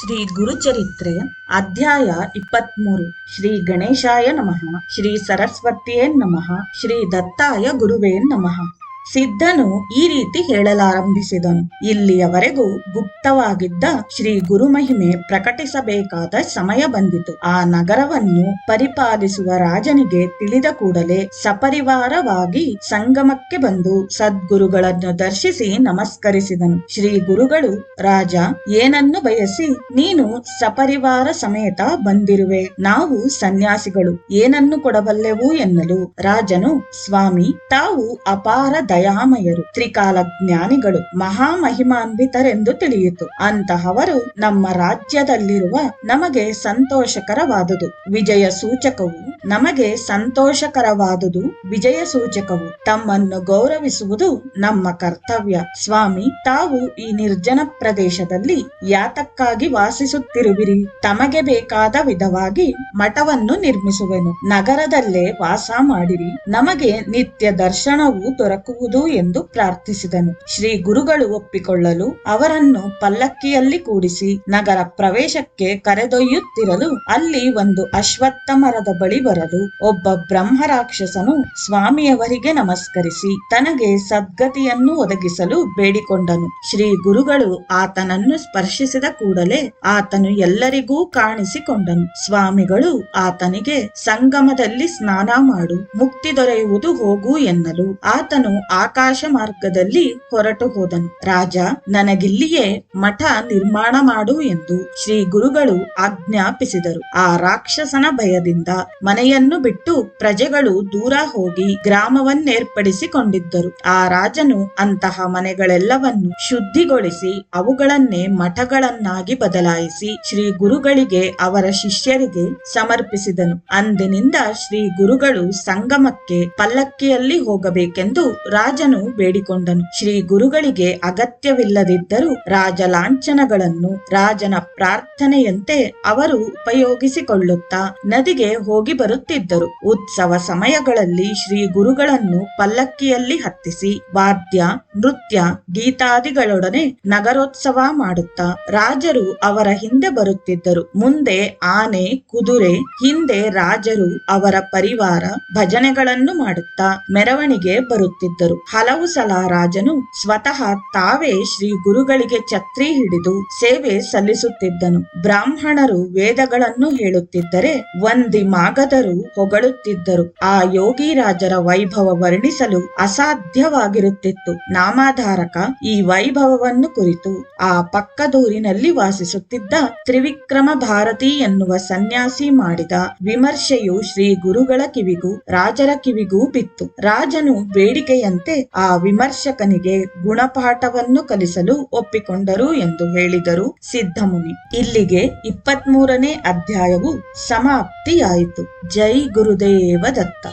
ಶ್ರೀ ಗುರುಚರಿತ್ರೆ ಅಧ್ಯಾಯ ಇಪ್ಪತ್ಮೂರು. ಶ್ರೀ ಗಣೇಶಾಯ ನಮಃ. ಶ್ರೀ ಸರಸ್ವತಿಯೇ ನಮಃ. ಶ್ರೀ ದತ್ತಾಯ ಗುರುವೇ ನಮಃ. ಸಿದ್ಧನು ಈ ರೀತಿ ಹೇಳಲಾರಂಭಿಸಿದನು. ಇಲ್ಲಿಯವರೆಗೂ ಗುಪ್ತವಾಗಿದ್ದ ಶ್ರೀ ಗುರುಮಹಿಮೆ ಪ್ರಕಟಿಸಬೇಕಾದ ಸಮಯ ಬಂದಿತು. ಆ ನಗರವನ್ನು ಪರಿಪಾಲಿಸುವ ರಾಜನಿಗೆ ತಿಳಿದ ಕೂಡಲೇ ಸಪರಿವಾರವಾಗಿ ಸಂಗಮಕ್ಕೆ ಬಂದು ಸದ್ಗುರುಗಳನ್ನು ದರ್ಶಿಸಿ ನಮಸ್ಕರಿಸಿದನು. ಶ್ರೀ ಗುರುಗಳು, ರಾಜ, ಏನನ್ನು ಬಯಸಿ ನೀನು ಸಪರಿವಾರ ಸಮೇತ ಬಂದಿರುವೆ. ನಾವು ಸನ್ಯಾಸಿಗಳು, ಏನನ್ನು ಕೊಡಬಲ್ಲೆವು ಎನ್ನಲು ರಾಜನು, ಸ್ವಾಮಿ, ತಾವು ಅಪಾರ ದಯಾಮಯರು ತ್ರಿಕಾಲ ಜ್ಞಾನಿಗಳು ಮಹಾಮಹಿಮಾನ್ವಿತರೆಂದು ತಿಳಿಯಿತು. ಅಂತಹವರು ನಮ್ಮ ರಾಜ್ಯದಲ್ಲಿರುವ ನಮಗೆ ಸಂತೋಷಕರವಾದುದು. ವಿಜಯ ಸೂಚಕವು ನಮಗೆ ಸಂತೋಷಕರವಾದುದು. ವಿಜಯ ಸೂಚಕವು ತಮ್ಮನ್ನು ಗೌರವಿಸುವುದು ನಮ್ಮ ಕರ್ತವ್ಯ. ಸ್ವಾಮಿ, ತಾವು ಈ ನಿರ್ಜನ ಪ್ರದೇಶದಲ್ಲಿ ಯಾತಕ್ಕಾಗಿ ವಾಸಿಸುತ್ತಿರುವಿರಿ? ತಮಗೆ ಬೇಕಾದ ವಿಧವಾಗಿ ಮಠವನ್ನು ನಿರ್ಮಿಸುವೆನು. ನಗರದಲ್ಲೇ ವಾಸ ಮಾಡಿರಿ. ನಮಗೆ ನಿತ್ಯ ದರ್ಶನವು ದೊರಕುವುದು. ಎಂದು ಪ್ರಾರ್ಥಿಸಿದನು. ಶ್ರೀ ಗುರುಗಳು ಒಪ್ಪಿಕೊಳ್ಳಲು ಅವರನ್ನು ಪಲ್ಲಕ್ಕಿಯಲ್ಲಿ ಕೂಡಿಸಿ ನಗರ ಪ್ರವೇಶಕ್ಕೆ ಕರೆದೊಯ್ಯುತ್ತಿರಲು ಅಲ್ಲಿ ಒಂದು ಅಶ್ವತ್ಥ ಮರದ ಬಳಿ ಬರಲು ಒಬ್ಬ ಬ್ರಹ್ಮ ರಾಕ್ಷಸನು ಸ್ವಾಮಿಯವರಿಗೆ ನಮಸ್ಕರಿಸಿ ತನಗೆ ಸದ್ಗತಿಯನ್ನು ಒದಗಿಸಲು ಬೇಡಿಕೊಂಡನು. ಶ್ರೀ ಗುರುಗಳು ಆತನನ್ನು ಸ್ಪರ್ಶಿಸಿದ ಕೂಡಲೇ ಆತನು ಎಲ್ಲರಿಗೂ ಕಾಣಿಸಿಕೊಂಡನು. ಸ್ವಾಮಿಗಳು ಆತನಿಗೆ ಸಂಗಮದಲ್ಲಿ ಸ್ನಾನ ಮಾಡು, ಮುಕ್ತಿ ದೊರೆಯುವುದು ಹೋಗು ಎನ್ನಲು ಆತನು ಆಕಾಶ ಮಾರ್ಗದಲ್ಲಿ ಹೊರಟು ಹೋದನು. ರಾಜ, ನನಗಿಲ್ಲಿಯೇ ಮಠ ನಿರ್ಮಾಣ ಮಾಡು ಎಂದು ಶ್ರೀ ಗುರುಗಳು ಆಜ್ಞಾಪಿಸಿದರು. ಆ ರಾಕ್ಷಸನ ಭಯದಿಂದ ಮನೆಯನ್ನು ಬಿಟ್ಟು ಪ್ರಜೆಗಳು ದೂರ ಹೋಗಿ ಗ್ರಾಮವನ್ನೇರ್ಪಡಿಸಿಕೊಂಡಿದ್ದರು. ಆ ರಾಜನು ಅಂತಹ ಮನೆಗಳೆಲ್ಲವನ್ನು ಶುದ್ಧಿಗೊಳಿಸಿ ಅವುಗಳನ್ನೇ ಮಠಗಳನ್ನಾಗಿ ಬದಲಾಯಿಸಿ ಶ್ರೀ ಗುರುಗಳಿಗೆ ಅವರ ಶಿಷ್ಯರಿಗೆ ಸಮರ್ಪಿಸಿದನು. ಅಂದಿನಿಂದ ಶ್ರೀ ಗುರುಗಳು ಸಂಗಮಕ್ಕೆ, ಪಲ್ಲಕ್ಕಿಯಲ್ಲಿ ಹೋಗಬೇಕೆಂದು ರಾಜನು ಬೇಡಿಕೊಂಡನು. ಶ್ರೀ ಗುರುಗಳಿಗೆ ಅಗತ್ಯವಿಲ್ಲದಿದ್ದರೂ ರಾಜ ಲಾಂಛನಗಳನ್ನು ರಾಜನ ಪ್ರಾರ್ಥನೆಯಂತೆ ಅವರು ಉಪಯೋಗಿಸಿಕೊಳ್ಳುತ್ತಾ ನದಿಗೆ ಹೋಗಿ ಬರುತ್ತಿದ್ದರು. ಉತ್ಸವ ಸಮಯಗಳಲ್ಲಿ ಶ್ರೀ ಗುರುಗಳನ್ನು ಪಲ್ಲಕ್ಕಿಯಲ್ಲಿ ಹತ್ತಿಸಿ ವಾದ್ಯ, ನೃತ್ಯ, ಗೀತಾದಿಗಳೊಡನೆ ನಗರೋತ್ಸವ ಮಾಡುತ್ತಾ ರಾಜರು ಅವರ ಹಿಂದೆ ಬರುತ್ತಿದ್ದರು. ಮುಂದೆ ಆನೆ, ಕುದುರೆ, ಹಿಂದೆ ರಾಜರು ಅವರ ಪರಿವಾರ ಭಜನೆಗಳನ್ನು ಮಾಡುತ್ತಾ ಮೆರವಣಿಗೆ ಬರುತ್ತಿದ್ದರು. ಹಲವು ಸಲ ರಾಜನು ಸ್ವತಃ ತಾವೇ ಶ್ರೀ ಗುರುಗಳಿಗೆ ಛತ್ರಿ ಹಿಡಿದು ಸೇವೆ ಸಲ್ಲಿಸುತ್ತಿದ್ದನು. ಬ್ರಾಹ್ಮಣರು ವೇದಗಳನ್ನು ಹೇಳುತ್ತಿದ್ದರೆ ಒಂದಿ ಮಾಗದರು ಹೊಗಳುತ್ತಿದ್ದರು. ಆ ಯೋಗಿ ರಾಜರ ವೈಭವ ವರ್ಣಿಸಲು ಅಸಾಧ್ಯವಾಗಿರುತ್ತಿತ್ತು. ನಾಮಾಧಾರಕ ಈ ವೈಭವವನ್ನು ಕುರಿತು ಆ ಪಕ್ಕದೂರಿನಲ್ಲಿ ವಾಸಿಸುತ್ತಿದ್ದ ತ್ರಿವಿಕ್ರಮ ಭಾರತಿ ಎನ್ನುವ ಸನ್ಯಾಸಿ ಮಾಡಿದ ವಿಮರ್ಶೆಯು ಶ್ರೀ ಗುರುಗಳ ಕಿವಿಗೂ ರಾಜರ ಕಿವಿಗೂ ಬಿತ್ತು. ರಾಜನು ಬೇಡಿಕೆಯಂತೆ ಆ ವಿಮರ್ಶಕನಿಗೆ ಗುಣಪಾಠವನ್ನು ಕಲಿಸಲು ಒಪ್ಪಿಕೊಂಡರು ಎಂದು ಹೇಳಿದರು. ಸಿದ್ಧಮುನಿ, ಇಲ್ಲಿಗೆ ಇಪ್ಪತ್ಮೂರನೇ ಅಧ್ಯಾಯವು ಸಮಾಪ್ತಿಯಾಯಿತು. ಜೈ ಗುರುದೇವ ದತ್ತ.